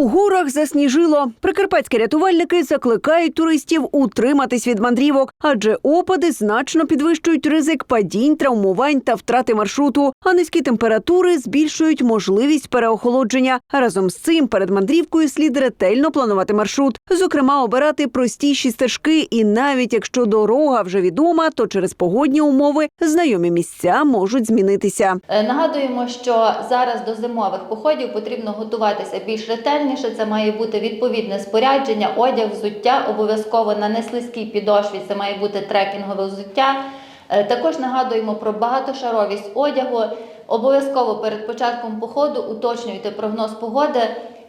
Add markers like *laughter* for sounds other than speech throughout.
У горах засніжило. Прикарпатські рятувальники закликають туристів утриматись від мандрівок, адже опади значно підвищують ризик падінь, травмувань та втрати маршруту. А низькі температури збільшують можливість переохолодження. Разом з цим перед мандрівкою слід ретельно планувати маршрут, зокрема обирати простіші стежки. І навіть якщо дорога вже відома, то через погодні умови знайомі місця можуть змінитися. Е, Нагадуємо, що зараз до зимових походів потрібно готуватися більш ретельніше. Це має бути відповідне спорядження, одяг, взуття, обов'язково на неслизькій підошві. Це має бути трекінгове взуття. Е, Також нагадуємо про багатошаровість одягу. Обов'язково перед початком походу уточнюйте прогноз погоди.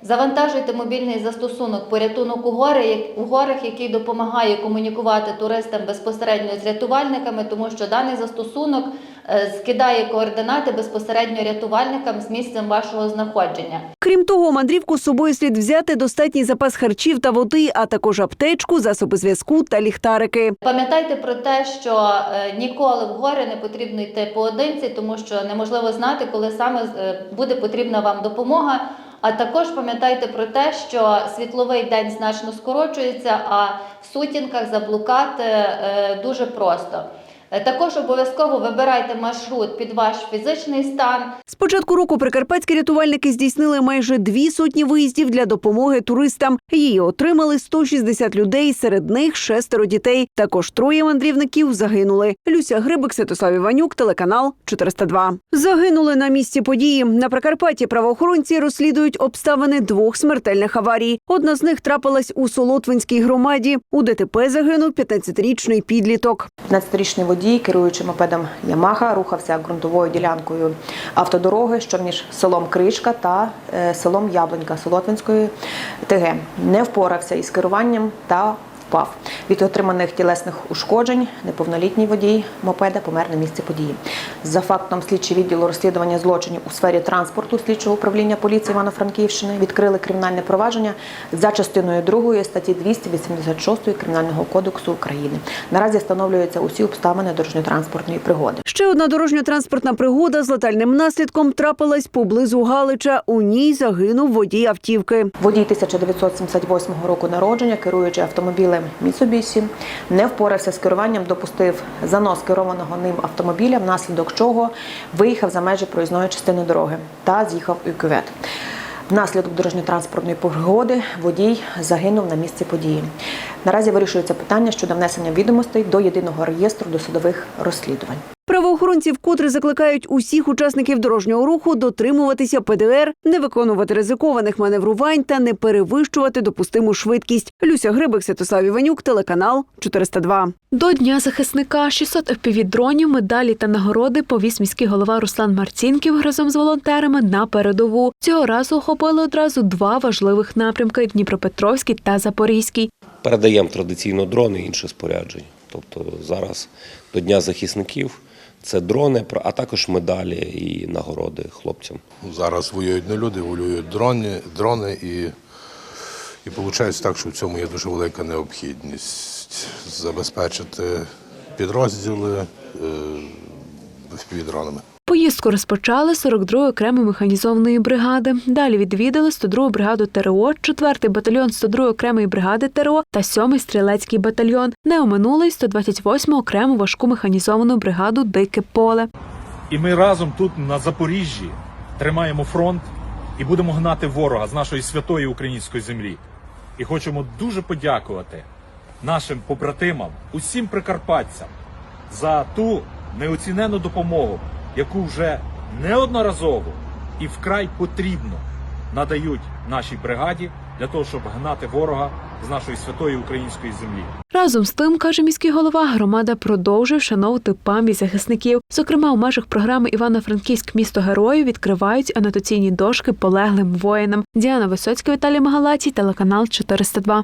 Завантажуйте мобільний застосунок порятунок у гори, у горах, який допомагає комунікувати туристам безпосередньо з рятувальниками, тому що даний застосунок скидає координати безпосередньо рятувальникам з місцем вашого знаходження. Крім того, мандрівку з собою слід взяти достатній запас харчів та води, а також аптечку, засоби зв'язку та ліхтарики. Пам'ятайте про те, що е, ніколи в гори не потрібно йти поодинці, тому що неможливо знати, коли саме е, буде потрібна вам допомога. А також пам'ятайте про те, що світловий день значно скорочується, а в сутінках заблукати е, дуже просто. Е, Також обов'язково вибирайте маршрут під ваш фізичний стан, З початку року прикарпатські рятувальники здійснили майже дві сотні виїздів для допомоги туристам. Її отримали 160 людей, серед них шестеро дітей. Також троє мандрівників загинули. Люся Грибик, Святослав Іванюк, телеканал 402. Загинули на місці події. На Прикарпатті правоохоронці розслідують обставини двох смертельних аварій. Одна з них трапилась у Солотвинській громаді. У ДТП загинув 15-річний підліток. 15-річний водій, керуючи мопедом Ямаха, рухався ґрунтовою ділянкою автодороги, що між селом Кришка та е, селом Яблонька Солотвинської ТГ. Не впорався із керуванням та впав. Від отриманих тілесних ушкоджень неповнолітній водій мопеда помер на місці події. За фактом слідчі відділу розслідування злочинів у сфері транспорту слідчого управління поліції Івано-Франківщини відкрили кримінальне провадження за частиною 2 статті 286 Кримінального кодексу України. Наразі встановлюються усі обставини дорожньо-транспортної пригоди. Ще одна дорожньо-транспортна пригода з летальним наслідком трапилась поблизу Галича. У ній загинув водій автівки. Водій 1978 року народження, керуючи автомобілем Mitsubishi, не впорався з керуванням, допустив занос керованого ним автомобіля, внаслідок чого виїхав за межі проїзної частини дороги та з'їхав у кювет. Внаслідок дорожньо-транспортної пригоди водій загинув на місці події. Наразі вирішується питання щодо внесення відомостей до єдиного реєстру досудових розслідувань. Правоохоронці вкотре закликають усіх учасників дорожнього руху дотримуватися ПДР, не виконувати ризикованих маневрувань та не перевищувати допустиму швидкість. Люся Грибик, Святослав Іванюк, телеканал 402. До Дня захисника 600 FPV-дронів, медалі та нагороди повіз міський голова Руслан Марцінків разом з волонтерами на передову. Цього разу охопили одразу два важливих напрямки – Дніпропетровський та Запорізький. Передаємо традиційно дрони і інше спорядження. Тобто зараз до Дня захисників це дрони, а також медалі і нагороди хлопцям. Зараз воюють не люди, воюють дрони, дрони і, і виходить так, що в цьому є дуже велика необхідність забезпечити підрозділи е, дронами. Поїздку розпочали 42-ї окремої механізованої бригади. Далі відвідали 102-гу бригаду ТРО, 4-й батальйон 102-ї окремої бригади ТРО та 7-й стрілецький батальйон. Не оминули й 128-му окрему важку механізовану бригаду Дике поле. І ми разом тут на Запоріжжі тримаємо фронт і будемо гнати ворога з нашої святої української землі. І хочемо дуже подякувати нашим побратимам, усім прикарпатцям за ту неоцінену допомогу, яку вже неодноразово і вкрай потрібно надають нашій бригаді для того, щоб гнати ворога з нашої святої української землі. Разом з тим, каже міський голова, громада продовжує вшановувати пам'ять захисників. Зокрема, у межах програми Івано-Франківськ місто героїв відкривають анотаційні дошки полеглим воїнам. Діана Висоцька, Віталій Магалатій, телеканал 402.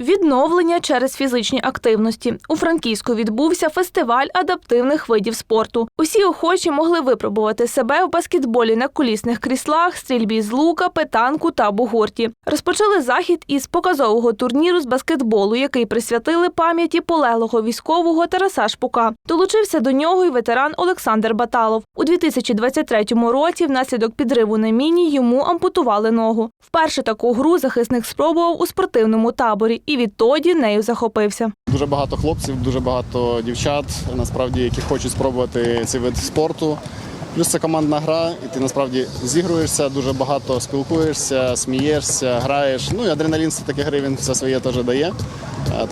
Відновлення через фізичні активності у Франківську відбувся фестиваль адаптивних видів спорту. Усі охочі могли випробувати себе в баскетболі на колісних кріслах, стрільбі з лука, петанку та бугорті. Розпочали захід із показового турніру з баскетболу, який присвятили пам'яті полеглого військового Тараса Шпука. Долучився до нього й ветеран Олександр Баталов. У 2023 році внаслідок підриву на міні йому ампутували ногу. Вперше таку гру захисник спробував у спортивному таборі і відтоді нею захопився. Дуже багато хлопців, дуже багато дівчат, насправді, які хочуть спробувати цей вид спорту. Плюс це командна гра, і ти насправді зігруєшся, дуже багато спілкуєшся, смієшся, граєш. Ну і адреналін все таки гри він все своє теж дає.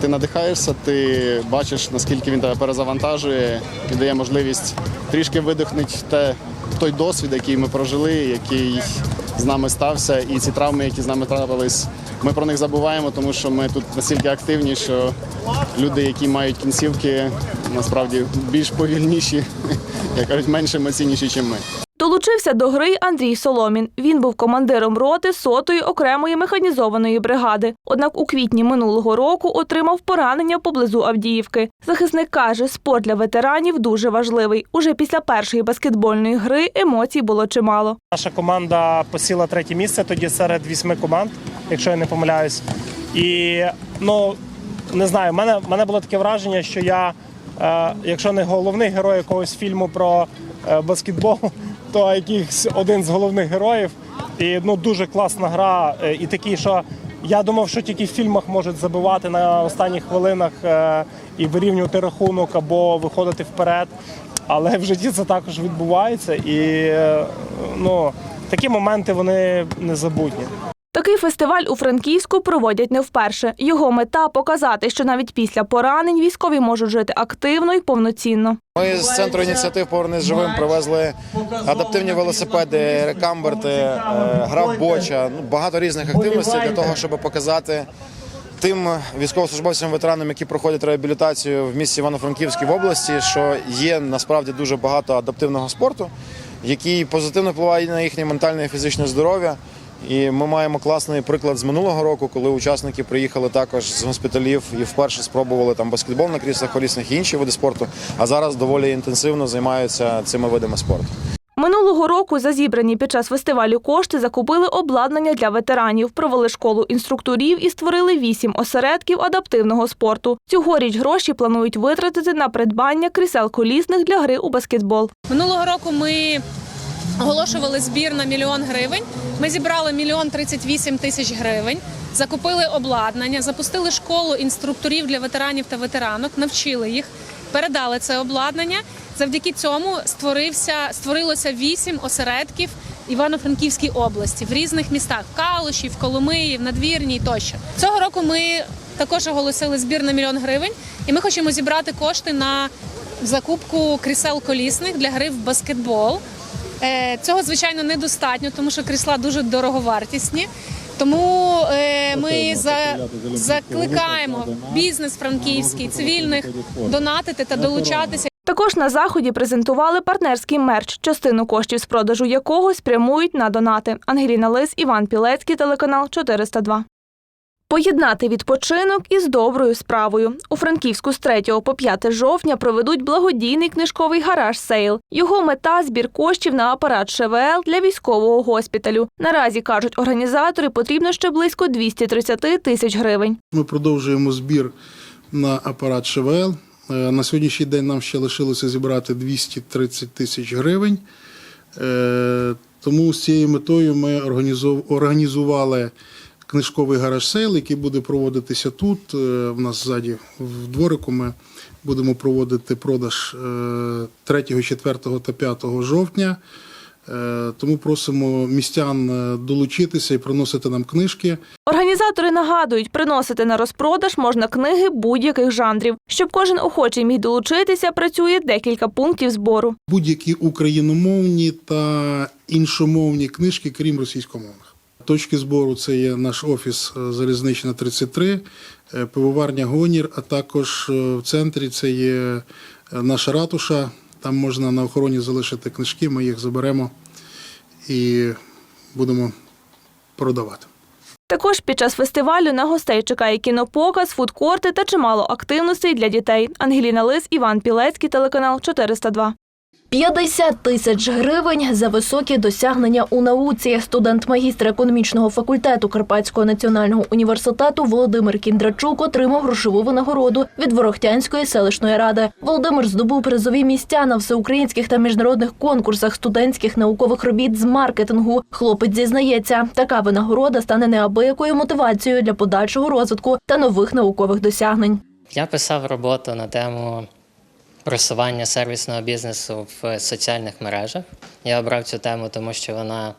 Ти надихаєшся, ти бачиш, наскільки він тебе перезавантажує і дає можливість трішки видихнути те, той досвід, який ми прожили, який з нами стався, і ці травми, які з нами трапились. Ми про них забуваємо, тому що ми тут настільки активні, що люди, які мають кінцівки, насправді більш повільніші, *laughs* як кажуть, менш емоційніші, ніж ми. Долучився до гри Андрій Соломін. Він був командиром роти сотої окремої механізованої бригади. Однак у квітні минулого року отримав поранення поблизу Авдіївки. Захисник каже, спорт для ветеранів дуже важливий. Уже після першої баскетбольної гри емоцій було чимало. Наша команда посіла третє місце тоді серед вісьми команд, якщо я не помиляюсь. І ну не знаю, в мене, мене було таке враження, що я, е, якщо не головний герой якогось фільму про е, баскетбол, то якийсь один з головних героїв. І ну дуже класна гра. е, І такий, що я думав, що тільки в фільмах можуть забивати на останніх хвилинах е, і вирівнювати рахунок або виходити вперед. Але в житті це також відбувається, і е, ну такі моменти вони незабутні. Такий фестиваль у Франківську проводять не вперше. Його мета показати, що навіть після поранень військові можуть жити активно і повноцінно. Ми з центру ініціатив «Повернись живим привезли адаптивні велосипеди, рекамберти, е, гра боча, ну багато різних активностей для того, щоб показати тим військовослужбовцям, ветеранам, які проходять реабілітацію в місті Івано-Франківській в області, що є насправді дуже багато адаптивного спорту, який позитивно впливає на їхнє ментальне і фізичне здоров'я. І ми маємо класний приклад з минулого року, коли учасники приїхали також з госпіталів і вперше спробували там баскетбол на кріслах колісних і інші види спорту. А зараз доволі інтенсивно займаються цими видами спорту. Минулого року за зібрані під час фестивалю кошти закупили обладнання для ветеранів, провели школу інструкторів і створили вісім осередків адаптивного спорту. Цьогоріч гроші планують витратити на придбання крісел колісних для гри у баскетбол. Минулого року ми оголошували збір на мільйон гривень. Ми зібрали мільйон 38 тисяч гривень, закупили обладнання, запустили школу інструкторів для ветеранів та ветеранок, навчили їх, передали це обладнання. Завдяки цьому створився створилося вісім осередків Івано-Франківській області в різних містах в Калуші, в Коломиї, в Надвірній тощо. Цього року ми також оголосили збір на мільйон гривень, і ми хочемо зібрати кошти на закупку крісел колісних для гри в баскетбол. Е, Цього звичайно недостатньо, тому що крісла дуже дороговартісні. Тому е, ми за, закликаємо бізнес франківський, цивільних донатити та долучатися. Також на заході презентували партнерський мерч, частину коштів з продажу якого спрямують на донати. Ангеліна Лис, Іван Пілецький, телеканал 402. Поєднати відпочинок із доброю справою. У Франківську з 3 по 5 жовтня проведуть благодійний книжковий гараж сейл. Його мета збір коштів на апарат ШВЛ для військового госпіталю. Наразі кажуть організатори, потрібно ще близько 230 тисяч гривень. Ми продовжуємо збір на апарат ШВЛ. Е, На сьогоднішній день нам ще лишилося зібрати 230 тисяч гривень. Е, Тому з цією метою ми організували книжковий гараж сейл, який буде проводитися тут. Е, В нас ззаді в дворику ми будемо проводити продаж е, 3, 4 та 5 жовтня. Е, Тому просимо містян е, долучитися і приносити нам книжки. Організатори нагадують, приносити на розпродаж можна книги будь-яких жанрів. Щоб кожен охочий міг долучитися, працює декілька пунктів збору. будь-які україномовні та іншомовні книжки, крім російськомовних. Точки збору це є наш офіс е, Залізнична 33, е, пивоварня Гонір, а також е, в центрі це є наша ратуша. Там можна на охороні залишити книжки, ми їх заберемо і будемо продавати. Також під час фестивалю на гостей чекає кінопоказ, фудкорти та чимало активностей для дітей. Ангеліна Лис, Іван Пілецький, телеканал 402. 50 тисяч гривень за високі досягнення у науці. Студент магістра економічного факультету Карпатського національного університету Володимир Кіндрачук отримав грошову винагороду від Ворохтянської селищної ради. Володимир здобув призові місця на всеукраїнських та міжнародних конкурсах студентських наукових робіт з маркетингу. Хлопець зізнається, така винагорода стане неабиякою мотивацією для подальшого розвитку та нових наукових досягнень. Я писав роботу на тему просування сервісного бізнесу в соціальних мережах. Я обрав цю тему, тому що вона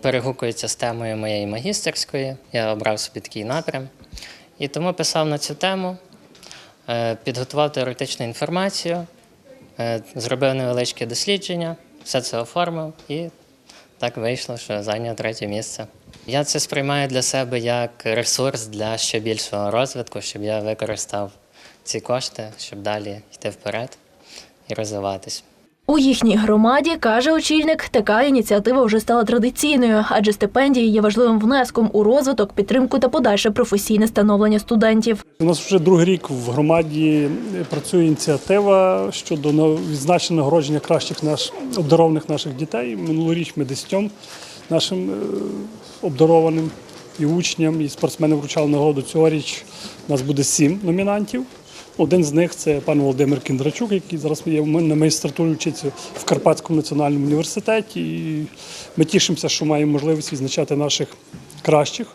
перегукується з темою моєї магістерської. Я обрав собі такий напрям. І тому писав на цю тему, е, підготував теоретичну інформацію, е, зробив невеличке дослідження, все це оформив і так вийшло, що зайняв третє місце. Я це сприймаю для себе як ресурс для ще більшого розвитку, щоб я використав ці кошти, щоб далі йти вперед і розвиватись. У їхній громаді, каже очільник, така ініціатива вже стала традиційною, адже стипендії є важливим внеском у розвиток, підтримку та подальше професійне становлення студентів. У нас вже другий рік в громаді працює ініціатива щодо на- відзначення нагородження кращих наш обдарованих наших дітей. Минулоріч ми десятьом нашим е, обдарованим і учням, і спортсменам вручали нагороду. Цьогоріч у нас буде сім номінантів. Один з них це пан Володимир Кіндрачук, який зараз є на магістратурі вчиться в Карпатському національному університеті. І ми тішимося, що маємо можливість відзначати наших кращих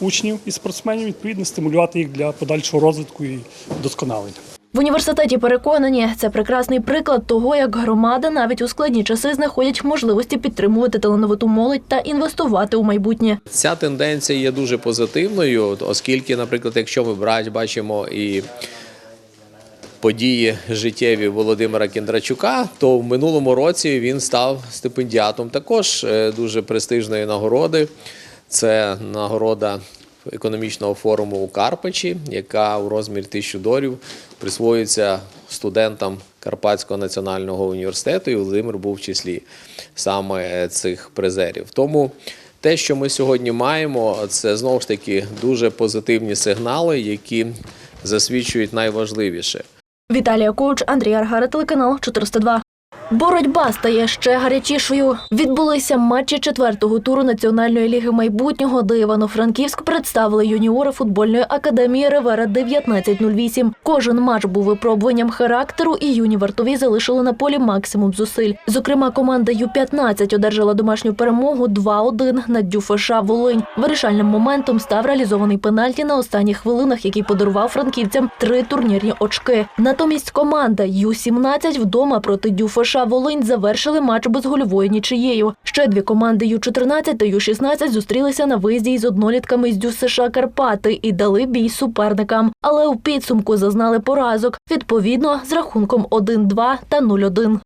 учнів і спортсменів, відповідно, стимулювати їх для подальшого розвитку і вдосконалення. В університеті переконані, це прекрасний приклад того, як громада навіть у складні часи знаходять можливості підтримувати талановиту молодь та інвестувати у майбутнє. Ця тенденція є дуже позитивною, оскільки, наприклад, якщо ми брать, бачимо і події життєві Володимира Кіндрачука, то в минулому році він став стипендіатом також е, дуже престижної нагороди. Це нагорода економічного форуму у Карпачі, яка у розмірі тисячу доларів присвоюється студентам Карпатського національного університету, і Володимир був в числі саме цих призерів. Тому те, що ми сьогодні маємо, це знову ж таки дуже позитивні сигнали, які засвідчують найважливіше. Віталія Коуч, Андрій Аргара, телеканал 402. Боротьба стає ще гарячішою. Відбулися матчі четвертого туру Національної ліги майбутнього, де Івано-Франківськ представили юніори футбольної академії Ревера 1908. Кожен матч був випробуванням характеру, і юні вартові залишили на полі максимум зусиль. Зокрема, команда Ю-15 одержала домашню перемогу 2-1 над ДЮФШ Волинь. Вирішальним моментом став реалізований пенальті на останніх хвилинах, який подарував франківцям три турнірні очки. Натомість команда Ю-17 вдома проти ДЮФШ Волинь завершили матч безгольовою нічиєю. Ще дві команди Ю-14 та Ю-16 зустрілися на виїзді із однолітками з Дю США Карпати і дали бій суперникам. Але у підсумку зазнали поразок, відповідно, з рахунком 1-2 та 0-1.